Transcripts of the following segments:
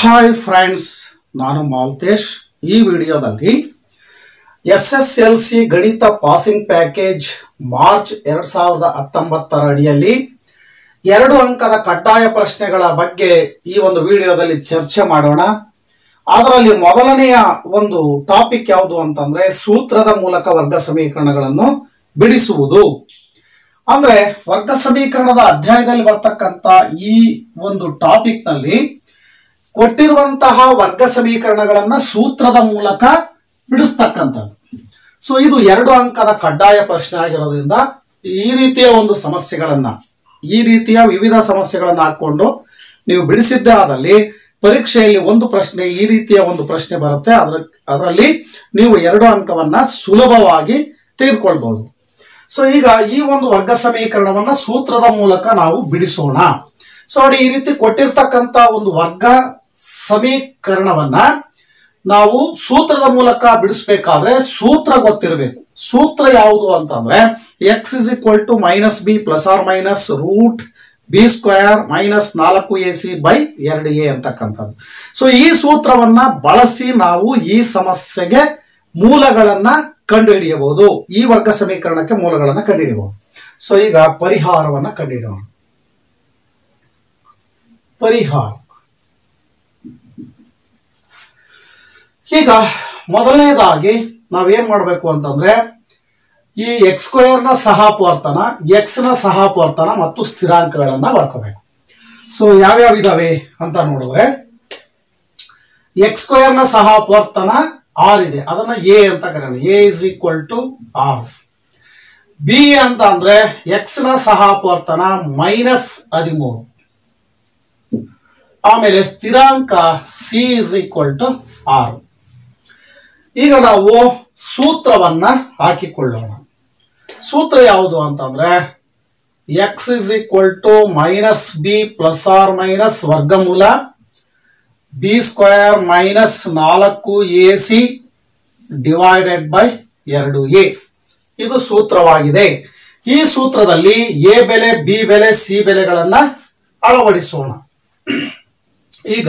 Hi friends ನಾನು ಮಾಲ್ತೇಶ್. ಈ ವಿಡಿಯೋದಲ್ಲಿ ಎಸ್ ಎಸ್ ಎಲ್ ಸಿ ಗಣಿತ ಪಾಸಿಂಗ್ ಪ್ಯಾಕೇಜ್ ಮಾರ್ಚ್ ಎರಡ್ ಸಾವಿರದ ಹತ್ತೊಂಬತ್ತರ ಅಡಿಯಲ್ಲಿ ಎರಡು ಅಂಕದ ಕಡ್ಡಾಯ ಪ್ರಶ್ನೆಗಳ ಬಗ್ಗೆ ಈ ಒಂದು ವಿಡಿಯೋದಲ್ಲಿ ಚರ್ಚೆ ಮಾಡೋಣ. ಅದರಲ್ಲಿ ಮೊದಲನೆಯ ಒಂದು ಟಾಪಿಕ್ ಯಾವುದು ಅಂತಂದ್ರೆ ಸೂತ್ರದ ಮೂಲಕ ವರ್ಗ ಸಮೀಕರಣಗಳನ್ನು ಬಿಡಿಸುವುದು. ಅಂದ್ರೆ ವರ್ಗ ಸಮೀಕರಣದ ಅಧ್ಯಾಯದಲ್ಲಿ ಬರ್ತಕ್ಕಂತ ಈ ಒಂದು ಟಾಪಿಕ್ನಲ್ಲಿ ಕೊಟ್ಟಿರುವಂತಹ ವರ್ಗ ಸಮೀಕರಣಗಳನ್ನ ಸೂತ್ರದ ಮೂಲಕ ಬಿಡಿಸ್ತಕ್ಕಂಥದ್ದು. ಸೊ ಇದು ಎರಡು ಅಂಕದ ಕಡ್ಡಾಯ ಪ್ರಶ್ನೆ ಆಗಿರೋದ್ರಿಂದ ಈ ರೀತಿಯ ಒಂದು ಸಮಸ್ಯೆಗಳನ್ನ, ಈ ರೀತಿಯ ವಿವಿಧ ಸಮಸ್ಯೆಗಳನ್ನ ಹಾಕೊಂಡು ನೀವು ಬಿಡಿಸಿದ್ದೇ ಆದಲ್ಲಿ ಪರೀಕ್ಷೆಯಲ್ಲಿ ಒಂದು ಪ್ರಶ್ನೆ, ಈ ರೀತಿಯ ಒಂದು ಪ್ರಶ್ನೆ ಬರುತ್ತೆ. ಅದರ, ಅದರಲ್ಲಿ ನೀವು ಎರಡು ಅಂಕವನ್ನ ಸುಲಭವಾಗಿ ತೆಗೆದುಕೊಳ್ಬಹುದು. ಸೊ ಈಗ ಈ ಒಂದು ವರ್ಗ ಸಮೀಕರಣವನ್ನ ಸೂತ್ರದ ಮೂಲಕ ನಾವು ಬಿಡಿಸೋಣ. ಸೊ ನೋಡಿ, ಈ ರೀತಿ ಕೊಟ್ಟಿರ್ತಕ್ಕಂತ ಒಂದು ವರ್ಗ ಸಮೀಕರಣವನ್ನ ನಾವು ಸೂತ್ರದ ಮೂಲಕ ಬಿಡಿಸ್ಬೇಕಾದ್ರೆ ಸೂತ್ರ ಗೊತ್ತಿರಬೇಕು. ಸೂತ್ರ ಯಾವುದು ಅಂತಂದ್ರೆ x is equal to minus b plus or minus root b square minus ನಾಲ್ಕು ಎ ಸಿ ಬೈ ಎರಡು ಎ ಅಂತಕ್ಕಂಥದ್ದು. ಸೊ ಈ ಸೂತ್ರವನ್ನ ಬಳಸಿ ನಾವು ಈ ಸಮಸ್ಯೆಗೆ ಮೂಲಗಳನ್ನ ಕಂಡುಹಿಡಿಯಬಹುದು. ಈ ವರ್ಗ ಸಮೀಕರಣಕ್ಕೆ ಮೂಲಗಳನ್ನ ಕಂಡುಹಿಡಿಯಬಹುದು. ಸೊ ಈಗ ಪರಿಹಾರವನ್ನ ಕಂಡುಹಿಡಿಯೋಣ. ಪರಿಹಾರ. ಈಗ ಮೊದಲನೇದಾಗಿ ನಾವೇನ್ ಮಾಡಬೇಕು ಅಂತಂದ್ರೆ ಈ ಎಕ್ಸ್ ಸ್ಕ್ವೇರ್ನ ಸಹಾಪವರ್ತನ ಎಕ್ಸ್ನ ಸಹಾಪವರ್ತನ ಮತ್ತು ಸ್ಥಿರಾಂಕಗಳನ್ನ ಬರ್ಕೋಬೇಕು ಸೊ ಯಾವ್ಯಾವ ಇದಾವೆ ಅಂತ ನೋಡಿದ್ರೆ ಎಕ್ಸ್ ಸ್ಕ್ವೇರ್ನ ಸಹಾಪವರ್ತನ ಆರ್ ಇದೆ. ಅದನ್ನ ಎ ಅಂತ ಕರೆಯೋಣ. A is equal to R b ಅಂತ ಅಂದ್ರೆ ಎಕ್ಸ್ನ ಸಹಾಪವರ್ತನ ಮೈನಸ್ ಹದಿಮೂರು. ಆಮೇಲೆ ಸ್ಥಿರಾಂಕ ಸಿ ಇಸ್ ಈಕ್ವಲ್ ಟು ಆರು ಈಗ ನಾವು ಸೂತ್ರವನ್ನ ಹಾಕಿಕೊಳ್ಳೋಣ. ಸೂತ್ರ ಯಾವುದು ಅಂತಂದ್ರೆ x is equal to minus b plus or minus ವರ್ಗಮೂಲ ಬಿ ಸ್ಕ್ವೇರ್ ಮೈನಸ್ ನಾಲ್ಕು ಎ ಸಿ ಡಿವೈಡೆಡ್ ಬೈ ಎರಡು ಎ. ಇದು ಸೂತ್ರವಾಗಿದೆ. ಈ ಸೂತ್ರದಲ್ಲಿ ಎ ಬೆಲೆ, ಬಿ ಬೆಲೆ, ಸಿ ಬೆಲೆಗಳನ್ನ ಅಳವಡಿಸೋಣ. ಈಗ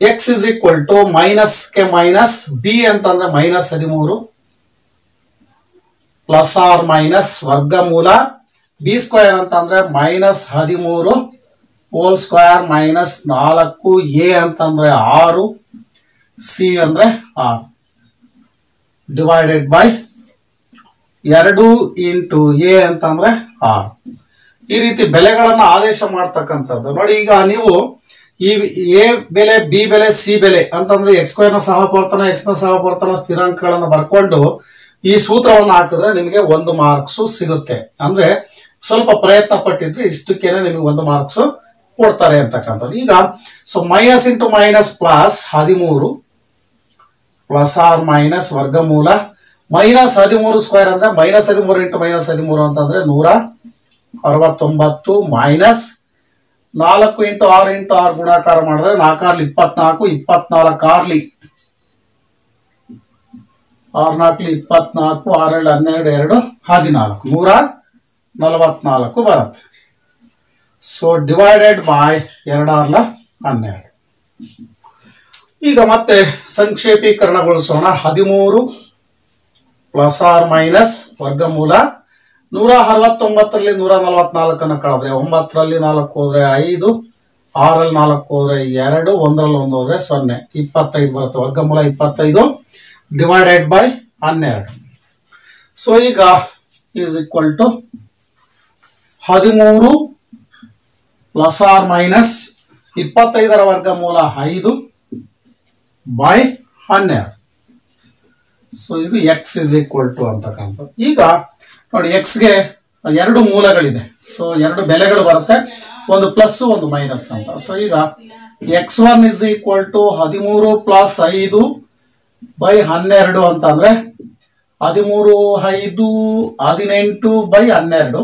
ಎಕ್ಸ್ ಇಸ್ ಈಕ್ವಲ್ ಟು ಮೈನಸ್ಗೆ ಮೈನಸ್ ಬಿ ಅಂತಂದ್ರೆ ಮೈನಸ್ ಹದಿಮೂರು ಪ್ಲಸ್ ಆರ್ ಮೈನಸ್ ವರ್ಗಮೂಲ ಬಿ ಸ್ಕ್ವೇರ್ ಅಂತಂದ್ರೆ ಮೈನಸ್ ಹದಿಮೂರು ಹೋಲ್ ಸ್ಕ್ವೇರ್ ಮೈನಸ್ ನಾಲ್ಕು ಎ ಅಂತಂದ್ರೆ ಆರು ಸಿ ಅಂದ್ರೆ ಆರು. ಡಿವೈಡೆಡ್ ಬೈ ಎರಡು ಇಂಟು ಎ ಅಂತಂದ್ರೆ ಆರು. ಈ ರೀತಿ ಬೆಲೆಗಳನ್ನು ಆದೇಶ ಮಾಡ್ತಕ್ಕಂಥದ್ದು. ನೋಡಿ ಈಗ ನೀವು ಈ ಎ ಬೆಲೆ, ಬಿ ಬೆಲೆ, ಸಿ ಬೆಲೆ ಅಂತಂದ್ರೆ ಎಕ್ಸ್ ಸ್ಕ್ವೇರ್ನ ಸಹಪರ್ತನ ಎಕ್ಸ್ನ ಸಹಪರ್ತನ ಸ್ಥಿರಾಂಕಗಳನ್ನು ಬರ್ಕೊಂಡು ಈ ಸೂತ್ರವನ್ನು ಹಾಕಿದ್ರೆ ನಿಮಗೆ ಒಂದು ಮಾರ್ಕ್ಸ್ ಸಿಗುತ್ತೆ. ಅಂದ್ರೆ ಸ್ವಲ್ಪ ಪ್ರಯತ್ನ ಪಟ್ಟಿದ್ರೆ ಇಷ್ಟಕ್ಕೇನೆ ನಿಮಗೆ ಒಂದು ಮಾರ್ಕ್ಸ್ ಕೊಡ್ತಾರೆ ಅಂತಕ್ಕಂಥದ್ದು. ಈಗ so minus into minus plus ಹದಿಮೂರು ಪ್ಲಸ್ ಆರ್ ಮೈನಸ್ ವರ್ಗಮೂಲ ಮೈನಸ್ ಹದಿಮೂರು ಸ್ಕ್ವೇರ್ ಅಂದ್ರೆ ಮೈನಸ್ ಹದಿಮೂರು ಇಂಟು ಮೈನಸ್ ಹದಿಮೂರು ಅಂತಂದ್ರೆ ನೂರ ಅರವತ್ತೊಂಬತ್ತು ಮೈನಸ್ ನಾಲ್ಕು ಇಂಟು ಆರು ಇಂಟು ಆರು ಗುಣಾಕಾರ ಮಾಡಿದ್ರೆ ನಾಲ್ಕಾರ್ಲಿ ಇಪ್ಪತ್ನಾಲ್ಕು ಇಪ್ಪತ್ನಾಲ್ಕು ಆರ್ಲಿ. ಆರು ನಾಲ್ಕು ಇಪ್ಪತ್ನಾಲ್ಕು, ಆರೇಳು, ಹನ್ನೆರಡು, ಎರಡು, ಹದಿನಾಲ್ಕು. ನೂರ ನಲವತ್ನಾಲ್ಕು ಬರುತ್ತೆ. ಸೊ ಡಿವೈಡೆಡ್ ಬೈ ಎರಡಾರ್ಲ ಹನ್ನೆರಡು. ಈಗ ಮತ್ತೆ ಸಂಕ್ಷೇಪೀಕರಣಗೊಳಿಸೋಣ. ಹದಿಮೂರು ಪ್ಲಸ್ ಆರ್ ಮೈನಸ್ ವರ್ಗಮೂಲ ನೂರ ಅರವತ್ತೊಂಬತ್ತರಲ್ಲಿ ನೂರ ನಲವತ್ನಾಲ್ಕನ್ನು ಕಳೆದ್ರೆ ಒಂಬತ್ತರಲ್ಲಿ ನಾಲ್ಕು ಹೋದ್ರೆ ಐದು ಆರಲ್ಲಿ ನಾಲ್ಕು ಹೋದ್ರೆ ಎರಡು, ಒಂದರಲ್ಲಿ ಒಂದು ಹೋದ್ರೆ ಸೊನ್ನೆ. ಇಪ್ಪತ್ತೈದು ಬರುತ್ತೆ. ವರ್ಗಮೂಲ ಇಪ್ಪತ್ತೈದು ಡಿವೈಡೆಡ್ ಬೈ ಹನ್ನೆರಡು. ಸೊ ಈಗ ಈಸ್ ಈಕ್ವಲ್ ಟು ಹದಿಮೂರು ಪ್ಲಸ್ ಆರ್ ಮೈನಸ್ ಇಪ್ಪತ್ತೈದರ ವರ್ಗಮೂಲ ಐದು ಬೈ ಹನ್ನೆರಡು. ಸೊ ಇದು ಎಕ್ಸ್ ಈಸ್ ಈಕ್ವಲ್ ಟು ಅಂತಕ್ಕಂಥದ್ದು ಈಗ ನೋಡಿ ಎಕ್ಸ್ಗೆ ಎರಡು ಮೂಲಗಳಿದೆ. ಸೊ ಎರಡು ಬೆಲೆಗಳು ಬರುತ್ತೆ. ಒಂದು ಪ್ಲಸ್ ಒಂದು ಮೈನಸ್ ಅಂತ. ಸೊ ಈಗ x one is equal to ಹದಿಮೂರು ಪ್ಲಸ್ ಐದು ಬೈ ಹನ್ನೆರಡು ಅಂತಂದ್ರೆ ಹದಿಮೂರು ಐದು, ಹದಿನೆಂಟು ಬೈ ಹನ್ನೆರಡು.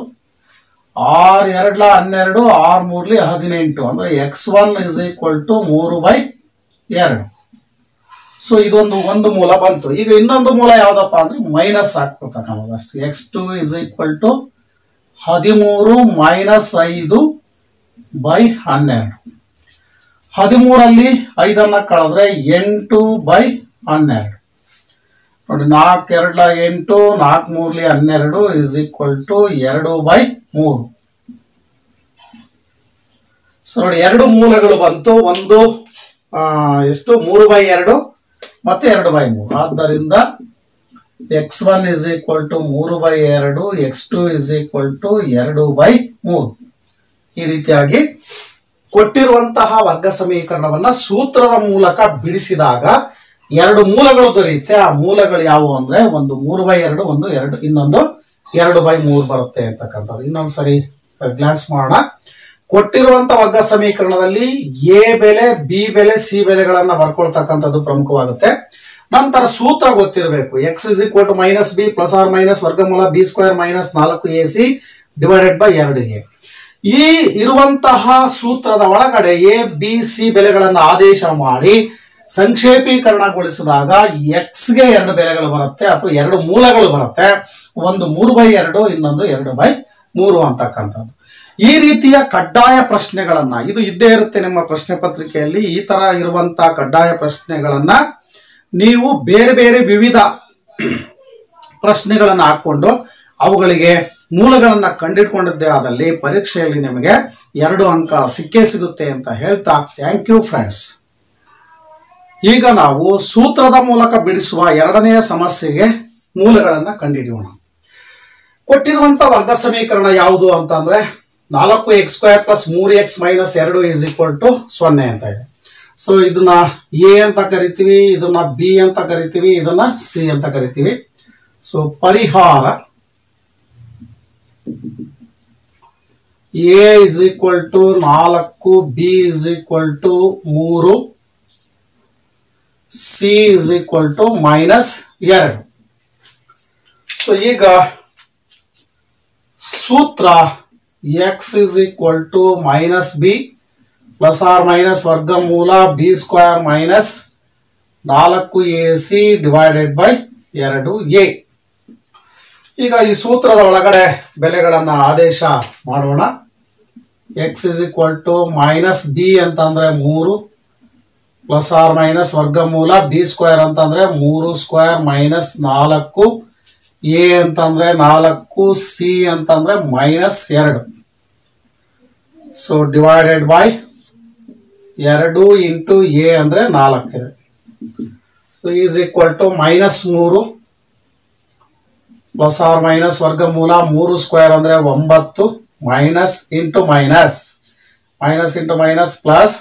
ಆರ್ ಎರಡ್ಲ ಹನ್ನೆರಡು, ಆರ್ ಮೂರ್ಲಿ ಹದಿನೆಂಟು. ಅಂದ್ರೆ x one is equal to ಮೂರು ಬೈ ಎರಡು. ಸೊ ಇದೊಂದು ಒಂದು ಮೂಲ ಬಂತು. ಈಗ ಇನ್ನೊಂದು ಮೂಲ ಯಾವ್ದಪ್ಪ ಅಂದ್ರೆ ಮೈನಸ್ ಹಾಕ್ಬಿಡ್ತಕ್ಕಂಥದ್ದು ಅಷ್ಟು. X two is equal to ಹದಿಮೂರು ಮೈನಸ್ ಐದು ಬೈ ಹನ್ನೆರಡು. ಹದಿಮೂರಲ್ಲಿ ಐದನ್ನ ಕಳೆದ್ರೆ ಎಂಟು ಬೈ ಹನ್ನೆರಡು. ನೋಡಿ ನಾಲ್ಕು ಎರಡ್ಲ ಎಂಟು ನಾಲ್ಕು ಮೂರ್ಲಿ ಹನ್ನೆರಡು ಇಸ್ ಈಕ್ವಲ್ ಟು ಎರಡು ಬೈ ಮೂರು. ಸೊ ನೋಡಿ, ಎರಡು ಮೂಲಗಳು ಬಂತು. ಒಂದು ಎಷ್ಟು? ಮೂರು ಬೈ ಎರಡು. ಮತ್ತೆ ಎರಡು ಬೈ ಮೂರು. ಆದ್ದರಿಂದ x one is equal to ಮೂರು ಬೈ ಎರಡು, x two is equal to ಎರಡು ಬೈ ಮೂರು. ಈ ರೀತಿಯಾಗಿ ಕೊಟ್ಟಿರುವಂತಹ ವರ್ಗ ಸಮೀಕರಣವನ್ನ ಸೂತ್ರದ ಮೂಲಕ ಬಿಡಿಸಿದಾಗ ಎರಡು ಮೂಲಗಳು ದೊರೆಯುತ್ತೆ. ಆ ಮೂಲಗಳು ಯಾವುವು ಅಂದ್ರೆ ಒಂದು ಮೂರು ಬೈ ಎರಡು, ಒಂದು ಎರಡು, ಇನ್ನೊಂದು ಎರಡು ಬೈ ಮೂರು ಬರುತ್ತೆ ಅಂತಕ್ಕಂಥದ್ದು. ಇನ್ನೊಂದ್ಸರಿ ಗ್ಲಾನ್ಸ್ ಮಾಡೋಣ. ಕೊಟ್ಟಿರುವಂತ ವರ್ಗ ಸಮೀಕರಣದಲ್ಲಿ ಎ ಬೆಲೆ, ಬಿ ಬೆಲೆ, ಸಿ ಬೆಲೆಗಳನ್ನ ಬರ್ಕೊಳ್ತಕ್ಕಂಥದ್ದು ಪ್ರಮುಖವಾಗುತ್ತೆ. ನಂತರ ಸೂತ್ರ ಗೊತ್ತಿರಬೇಕು. X is equal to minus b plus or minus ವರ್ಗಮೂಲ ಬಿ ಸ್ಕ್ವೇರ್ ಮೈನಸ್ ನಾಲ್ಕು ಎ ಸಿ ಡಿವೈಡೆಡ್ ಬೈ ಎರಡು ಎ ಈ ಇರುವಂತಹ ಸೂತ್ರದ ಒಳಗಡೆ ಎ ಬಿ ಸಿ ಬೆಲೆಗಳನ್ನು ಆದೇಶ ಮಾಡಿ ಸಂಕ್ಷೇಪೀಕರಣಗೊಳಿಸಿದಾಗ ಎಕ್ಸ್ಗೆ ಎರಡು ಬೆಲೆಗಳು ಬರುತ್ತೆ ಅಥವಾ ಎರಡು ಮೂಲಗಳು ಬರುತ್ತೆ. ಒಂದು ಮೂರು ಬೈ ಎರಡು, ಇನ್ನೊಂದು ಎರಡು ಬೈ ಮೂರು ಅಂತಕ್ಕಂಥದ್ದು. ಈ ರೀತಿಯ ಕಡ್ಡಾಯ ಪ್ರಶ್ನೆಗಳನ್ನ, ಇದು ಇದ್ದೇ ಇರುತ್ತೆ ನಿಮ್ಮ ಪ್ರಶ್ನೆ ಪತ್ರಿಕೆಯಲ್ಲಿ, ಈ ತರ ಇರುವಂತಹ ಕಡ್ಡಾಯ ಪ್ರಶ್ನೆಗಳನ್ನ ನೀವು ಬೇರೆ ಬೇರೆ ವಿವಿಧ ಪ್ರಶ್ನೆಗಳನ್ನು ಹಾಕೊಂಡು ಅವುಗಳಿಗೆ ಮೂಲಗಳನ್ನ ಕಂಡಿಡ್ಕೊಂಡಿದ್ದೇ ಆದಲ್ಲಿ ಪರೀಕ್ಷೆಯಲ್ಲಿ ನಿಮಗೆ ಎರಡು ಅಂಕ ಸಿಕ್ಕೇ ಸಿಗುತ್ತೆ ಅಂತ ಹೇಳ್ತಾ ಥ್ಯಾಂಕ್ ಯು ಫ್ರೆಂಡ್ಸ್ ಈಗ ನಾವು ಸೂತ್ರದ ಮೂಲಕ ಬಿಡಿಸುವ ಎರಡನೆಯ ಸಮಸ್ಯೆಗೆ ಮೂಲಗಳನ್ನ ಕಂಡುಹಿಡಿಯೋಣ. ಕೊಟ್ಟಿರುವಂತ ವರ್ಗ ಸಮೀಕರಣ ಯಾವುದು ಅಂತಂದ್ರೆ ನಾಲ್ಕು ಎಕ್ಸ್ ಸ್ಕ್ವೇರ್ ಪ್ಲಸ್ ಮೂರು ಎಕ್ಸ್ ಮೈನಸ್ ಎರಡು ಇಸ್ ಈಕ್ವಲ್ ಟು ಸೊನ್ನೆ ಅಂತ ಇದೆ. ಸೊ ಇದನ್ನ ಎ ಅಂತ ಕರಿತೀವಿ, ಇದನ್ನ ಬಿ ಅಂತ ಕರಿತೀವಿ, ಇದನ್ನ ಸಿ ಅಂತ ಕರಿತೀವಿ. ಸೊ ಪರಿಹಾರ ಎ ಇಸ್ ಈಕ್ವಲ್ ಟು ನಾಲ್ಕು ಬಿ ಇಸ್ ಈಕ್ವಲ್ ಟು ಮೂರು c is equal to minus ಎರಡು. ಸೊ ಈಗ ಸೂತ್ರ x is equal to minus b plus or minus ವರ್ಗಮೂಲ ಬಿ ಸ್ಕ್ವೇರ್ ಮೈನಸ್ ನಾಲ್ಕು ಎ ಸಿ ಡಿವೈಡೆಡ್ ಬೈ ಎರಡು a ಈಗ ಈ ಸೂತ್ರದ ಒಳಗಡೆ ಬೆಲೆಗಳನ್ನು ಆದೇಶ ಮಾಡೋಣ. X is equal to minus b ಅಂತಂದರೆ ಮೂರು ಪ್ಲಸ್ ಆರ್ ಮೈನಸ್ ವರ್ಗಮೂಲ ಬಿ ಸ್ಕ್ವೇರ್ ಅಂತಂದರೆ ಮೂರು ಸ್ಕ್ವೇರ್ ಮೈನಸ್ ನಾಲ್ಕು ಎ ಅಂತಂದರೆ ನಾಲ್ಕು ಸಿ ಅಂತಂದರೆ ಮೈನಸ್ ಎರಡು. ಸೊ ಡಿವೈಡೆಡ್ ಬೈ ಎರಡು ಇಂಟು ಎ ಅಂದರೆ ನಾಲ್ಕು ಇದೆ. So is equal to minus ಮೂರು ಪ್ಲಸ್ ಆರ್ ಮೈನಸ್ ವರ್ಗಮೂಲ ಮೂರು ಸ್ಕ್ವೇರ್ ಅಂದರೆ ಒಂಬತ್ತು minus into minus minus into minus plus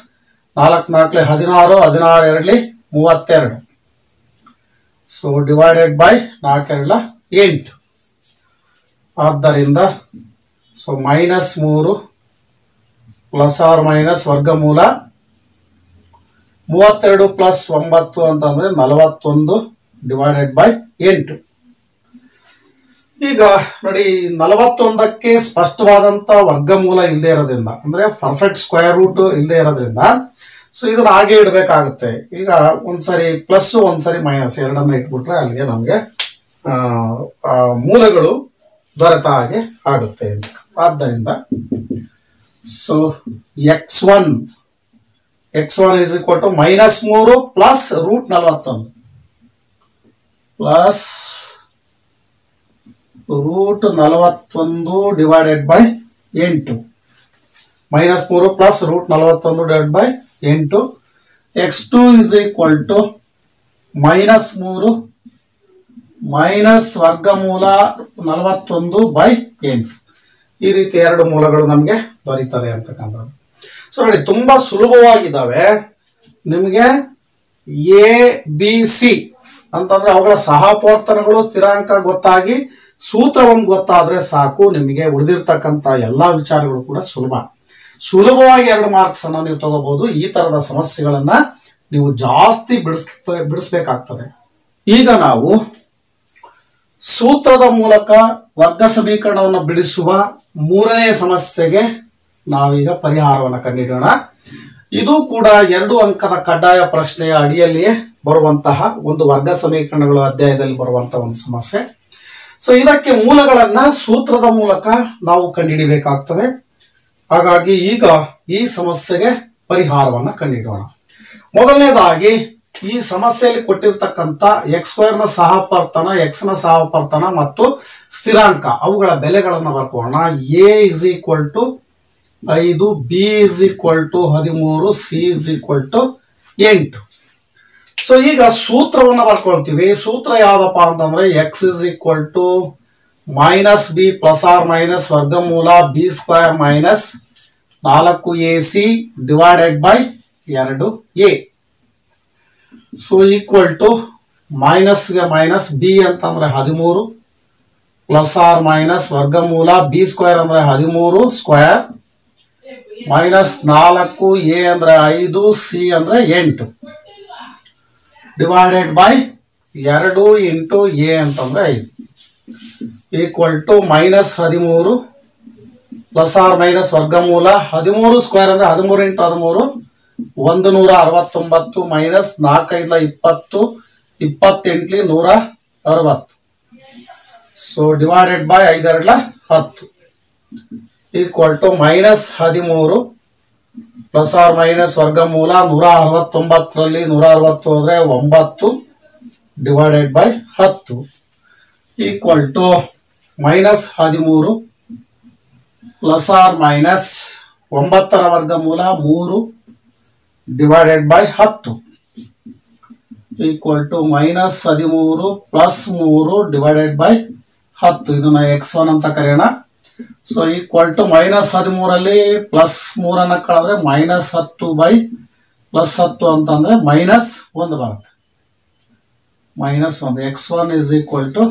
ನಾಲ್ಕು ನಾಲ್ಕು ಹದಿನಾರು ಹದಿನಾರು ಎರಡಲಿ ಮೂವತ್ತೆರಡು. ಸೊ ಡಿವೈಡೆಡ್ ಬೈ ನಾಲ್ಕೆರಡ ಎಂಟು. ಆದ್ದರಿಂದ ಸೊ ಮೈನಸ್ ಮೂರು ಪ್ಲಸ್ ಆರ್ ಮೈನಸ್ ವರ್ಗಮೂಲ ಮೂವತ್ತೆರಡು ಪ್ಲಸ್ ಒಂಬತ್ತು ಅಂತಂದ್ರೆ ನಲವತ್ತೊಂದು ಡಿವೈಡೆಡ್ ಬೈ ಎಂಟು. ಈಗ ನೋಡಿ, ನಲವತ್ತೊಂದಕ್ಕೆ ಸ್ಪಷ್ಟವಾದಂತ ವರ್ಗಮೂಲ ಇಲ್ಲದೆ ಇರೋದ್ರಿಂದ, ಅಂದ್ರೆ ಪರ್ಫೆಕ್ಟ್ ಸ್ಕ್ವೇರ್ ರೂಟ್ ಇಲ್ಲದೆ ಇರೋದ್ರಿಂದ ಸೊ ಇದನ್ನ ಹಾಗೆ ಇಡಬೇಕಾಗುತ್ತೆ. ಈಗ ಒಂದ್ಸರಿ ಪ್ಲಸ್ ಒಂದ್ಸರಿ ಮೈನಸ್ ಎರಡನ್ನ ಇಟ್ಬಿಟ್ರೆ ಅಲ್ಲಿಗೆ ನಮಗೆ ಮೂಲಗಳು ದೊರೆತ ಹಾಗೆ ಆಗುತ್ತೆ ಅಂತ. ಆದ್ದರಿಂದ so x one x one is equal to minus ಮೂರು ಪ್ಲಸ್ ರೂಟ್ ನಲವತ್ತೊಂದು ಪ್ಲಸ್ ರೂಟ್ ನಲವತ್ತೊಂದು ಡಿವೈಡೆಡ್ ಬೈ ಎಂಟು ಮೈನಸ್ ಮೂರು ಪ್ಲಸ್ ರೂಟ್ ನಲವತ್ತೊಂದು ಡಿವೈಡ್ ಬೈ ಎಂಟು x two is equal to minus ಮೂರು ಮೈನಸ್ ವರ್ಗಮೂಲ ನಲವತ್ತೊಂದು ಬೈ ಎಂಟು ಈ ರೀತಿ ಎರಡು ಮೂಲಗಳು ನಮಗೆ ದೊರೀತದೆ ಅಂತಕ್ಕಂಥದ್ದು. ಸೊ ನೋಡಿ, ತುಂಬಾ ಸುಲಭವಾಗಿದ್ದಾವೆ. ನಿಮಗೆ ಎ, ಬಿ, ಸಿ ಅಂತಂದ್ರೆ ಅವುಗಳ ಸಹಪೋರ್ತನಗಳು ಸ್ಥಿರಾಂಕ ಗೊತ್ತಾಗಿ ಸೂತ್ರ ಒಂದು ಗೊತ್ತಾದ್ರೆ ಸಾಕು, ನಿಮಗೆ ಉಳಿದಿರ್ತಕ್ಕಂಥ ಎಲ್ಲಾ ವಿಚಾರಗಳು ಕೂಡ ಸುಲಭ. ಸುಲಭವಾಗಿ ಎರಡು ಮಾರ್ಕ್ಸ್ ಅನ್ನ ನೀವು ತಗೋಬಹುದು. ಈ ತರದ ಸಮಸ್ಯೆಗಳನ್ನ ನೀವು ಜಾಸ್ತಿ ಬಿಡಿಸ್ ಬಿಡಿಸ್ಬೇಕಾಗ್ತದೆ. ಈಗ ನಾವು ಸೂತ್ರದ ಮೂಲಕ ವರ್ಗ ಸಮೀಕರಣವನ್ನು ಬಿಡಿಸುವ ಮೂರನೇ ಸಮಸ್ಯೆಗೆ ನಾವೀಗ ಪರಿಹಾರವನ್ನು ಕಂಡಿಡೋಣ. ಇದು ಕೂಡ ಎರಡು ಅಂಕದ ಕಡ್ಡಾಯ ಪ್ರಶ್ನೆಯ ಅಡಿಯಲ್ಲಿಯೇ ಬರುವಂತಹ ಒಂದು ವರ್ಗ ಸಮೀಕರಣಗಳ ಅಧ್ಯಾಯದಲ್ಲಿ ಬರುವಂತಹ ಒಂದು ಸಮಸ್ಯೆ. ಸೊ ಇದಕ್ಕೆ ಮೂಲಗಳನ್ನ ಸೂತ್ರದ ಮೂಲಕ ನಾವು ಕಂಡುಹಿಡಿಬೇಕಾಗ್ತದೆ ಹಾಗಾಗಿ ಈಗ ಈ ಸಮಸ್ಯೆಗೆ ಪರಿಹಾರವನ್ನು ಕಂಡಿಡೋಣ. ಮೊದಲನೇದಾಗಿ, ಈ ಸಮಸ್ಯೆಯಲ್ಲಿ ಕೊಟ್ಟಿರ್ತಕ್ಕಂಥ ಎಕ್ಸ್ ಸ್ಕ್ವೇರ್ನ ಸಹಪರ್ತನ ಎಕ್ಸ್ನ ಸಹಪರ್ತನ ಮತ್ತು ಸ್ಥಿರಾಂಕ ಅವುಗಳ ಬೆಲೆಗಳನ್ನು ಬರ್ಕೋಣ ಎ ಇಸ್ ಈಕ್ವಲ್ ಟು ಐದು ಬಿ ಇಸ್ ಈಕ್ವಲ್ ಟು ಹದಿಮೂರು ಸಿ ಇಸ್ ಈಕ್ವಲ್ ಟು ಎಂಟು. ಸೊ ಈಗ ಸೂತ್ರವನ್ನು ಬರ್ಕೊಳ್ತೀವಿ ಸೂತ್ರ ಯಾವ್ದಪ್ಪ ಅಂತಂದ್ರೆ x is equal to minus b plus or minus ವರ್ಗಮೂಲ ಬಿ ಸ್ಕ್ವೇರ್ ಮೈನಸ್ ನಾಲ್ಕು ಎ ಸಿ ಡಿವೈಡೆಡ್ ಬೈ ಎರಡು ಎ ಸೊ ಈಕ್ವಲ್ ಟು ಮೈನಸ್ಗೆ ಮೈನಸ್ ಬಿ ಅಂತಂದ್ರೆ ಹದಿಮೂರು ಪ್ಲಸ್ ಆರ್ ಮೈನಸ್ ವರ್ಗಮೂಲ ಬಿ ಸ್ಕ್ವೇರ್ ಅಂದ್ರೆ ಹದಿಮೂರು ಸ್ಕ್ವೇರ್ ಮೈನಸ್ ನಾಲ್ಕು ಎ ಅಂದ್ರೆ ಐದು, ಸಿ ಅಂದ್ರೆ ಎಂಟು. ಡಿವೈಡೆಡ್ ಬೈ ಎರಡು ಇಂಟು ಎ ಅಂತಂದ್ರೆ ಐದು. ಈಕ್ವಲ್ ಟು ಮೈನಸ್ ಹದಿಮೂರು ಪ್ಲಸ್ ಆರ್ ಮೈನಸ್ ವರ್ಗಮೂಲ ಹದಿಮೂರು ಸ್ಕ್ವೇರ್ ಅಂದ್ರೆ ಹದಿಮೂರು ಇಂಟು ಹದಿಮೂರು, ಒಂದು ನೂರ ಅರವತ್ತೊಂಬತ್ತು ಮೈನಸ್ ನಾಲ್ಕೈದ ಇಪ್ಪತ್ತು, ಇಪ್ಪತ್ತೆಂಟ್ಲಿ ನೂರ ಅರವತ್ತು. ಸೊ ಡಿವೈಡೆಡ್ ಬೈ ಐದರಲ್ಲ ಹತ್ತು. ಈಕ್ವಲ್ ಟು ಮೈನಸ್ ಹದಿಮೂರು ಪ್ಲಸ್ ಆರ್ ಮೈನಸ್ ವರ್ಗಮೂಲ ನೂರ ಅರವತ್ತೊಂಬತ್ತರಲ್ಲಿ ನೂರ ಅರವತ್ತು ಹೋದ್ರೆ ಒಂಬತ್ತು ಡಿವೈಡೆಡ್ ಬೈ ಹತ್ತು. ಈಕ್ವಲ್ ಟು ಮೈನಸ್ ಹದಿಮೂರು ಪ್ಲಸ್ ಆರ್ ಮೈನಸ್ ಒಂಬತ್ತರ ವರ್ಗಮೂಲ ಮೂರು ಡಿವೈಡೆಡ್ ಬೈ ಹತ್ತು. ಈಕ್ವಲ್ ಟು ಮೈನಸ್ ಹದಿಮೂರು ಪ್ಲಸ್ ಮೂರು ಡಿವೈಡೆಡ್ ಬೈ ಹತ್ತು, ಇದನ್ನ ಎಕ್ಸ್ ಒನ್ ಅಂತ ಕರೆಯೋಣ. ಸೊ ಈಕ್ವಲ್ ಟು ಮೈನಸ್ ಹದಿಮೂರಲ್ಲಿ ಪ್ಲಸ್ ಮೂರನ್ನ ಕಳೆದ್ರೆ ಮೈನಸ್ ಹತ್ತು ಬೈ ಪ್ಲಸ್ ಹತ್ತು ಅಂತಂದ್ರೆ ಮೈನಸ್ ಒಂದು ಬರುತ್ತೆ. ಮೈನಸ್ ಒಂದು. X one is equal to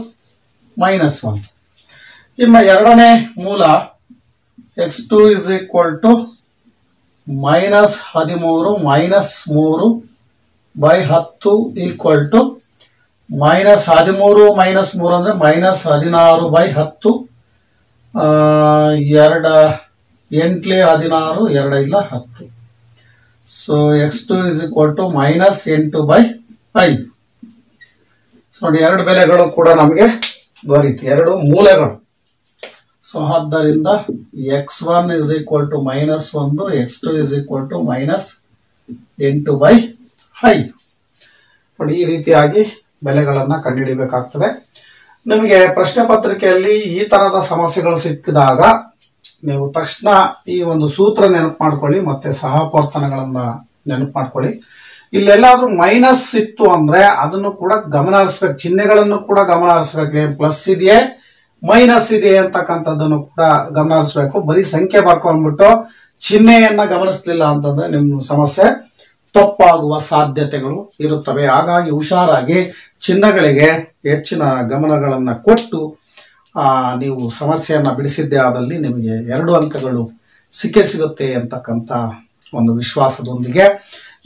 minus one ಇನ್ನು ಎರಡನೇ ಮೂಲ x two is equal to minus ಹದಿಮೂರು ಮೈನಸ್ ಮೂರು ಬೈ ಹತ್ತು ಈಕ್ವಲ್ ಟು ಮೈನಸ್ ಹದಿಮೂರು ಮೈನಸ್ ಮೂರು ಅಂದ್ರೆ ಮೈನಸ್ ಹದಿನಾರು ಬೈ ಹತ್ತು ಎರಡ, ಎಂಟ್ಲೆ ಹದಿನಾರು, ಎರಡೈದ್ಲ ಹತ್ತು. So x two is equal to minus ಎಂಟು ಬೈ ಐದು ಸೊ ನೋಡಿ, ಎರಡು ಬೆಲೆಗಳು ಕೂಡ ನಮಗೆ ದೊರೀತು. ಎರಡು ಮೂಲೆಗಳು. ಸೊ ಆದ್ದರಿಂದ x one is equal to minus ಒಂದು x two is equal to minus ಎಂಟು ಬೈ ಐದು ನೋಡಿ, ಈ ರೀತಿಯಾಗಿ ಬೆಲೆಗಳನ್ನ ಕಂಡುಹಿಡಿಬೇಕಾಗ್ತದೆ. ನಿಮಗೆ ಪ್ರಶ್ನೆ ಪತ್ರಿಕೆಯಲ್ಲಿ ಈ ತರದ ಸಮಸ್ಯೆಗಳು ಸಿಕ್ಕಿದಾಗ ನೀವು ತಕ್ಷಣ ಈ ಒಂದು ಸೂತ್ರ ನೆನಪು ಮಾಡ್ಕೊಳ್ಳಿ, ಮತ್ತೆ ಸಹಪರ್ತನಗಳನ್ನ ನೆನಪು ಮಾಡ್ಕೊಳ್ಳಿ. ಇಲ್ಲೆಲ್ಲಾದ್ರೂ ಮೈನಸ್ ಇತ್ತು ಅಂದ್ರೆ ಅದನ್ನು ಕೂಡ ಗಮನ ಹರಿಸ್ಬೇಕು ಚಿಹ್ನೆಗಳನ್ನು ಕೂಡ ಗಮನ ಹರಿಸ್ಬೇಕು ಪ್ಲಸ್ ಇದೆಯೇ, ಮೈನಸ್ ಇದೆ ಅಂತಕ್ಕಂಥದ್ದನ್ನು ಕೂಡ ಗಮನ ಹರಿಸ್ಬೇಕು ಬರೀ ಸಂಖ್ಯೆ ಬರ್ಕೊಂಡ್ಬಿಟ್ಟು ಚಿಹ್ನೆಯನ್ನ ಗಮನಿಸ್ಲಿಲ್ಲ ಅಂತಂದ್ರೆ ನಿಮ್ಮ ಸಮಸ್ಯೆ. ತಪ್ಪಾಗುವ ಸಾಧ್ಯತೆಗಳು ಇರುತ್ತವೆ. ಹಾಗಾಗಿ ಹುಷಾರಾಗಿ ಚಿನ್ನಗಳಿಗೆ ಹೆಚ್ಚಿನ ಗಮನಗಳನ್ನು ಕೊಟ್ಟು ನೀವು ಸಮಸ್ಯೆಯನ್ನು ಬಿಡಿಸಿದ್ದೇ ಆದಲ್ಲಿ ನಿಮಗೆ ಎರಡು ಅಂಕಗಳು ಸಿಕ್ಕೇ ಸಿಗುತ್ತೆ ಅಂತಕ್ಕಂಥ ಒಂದು ವಿಶ್ವಾಸದೊಂದಿಗೆ.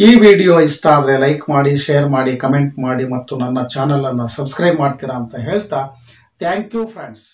ಈ ವಿಡಿಯೋ ಇಷ್ಟ ಆದರೆ ಲೈಕ್ ಮಾಡಿ, ಶೇರ್ ಮಾಡಿ, ಕಮೆಂಟ್ ಮಾಡಿ ಮತ್ತು ನನ್ನ ಚಾನಲನ್ನು ಸಬ್ಸ್ಕ್ರೈಬ್ ಮಾಡ್ತೀರಾ ಅಂತ ಹೇಳ್ತಾ, ಥ್ಯಾಂಕ್ ಯು ಫ್ರೆಂಡ್ಸ್.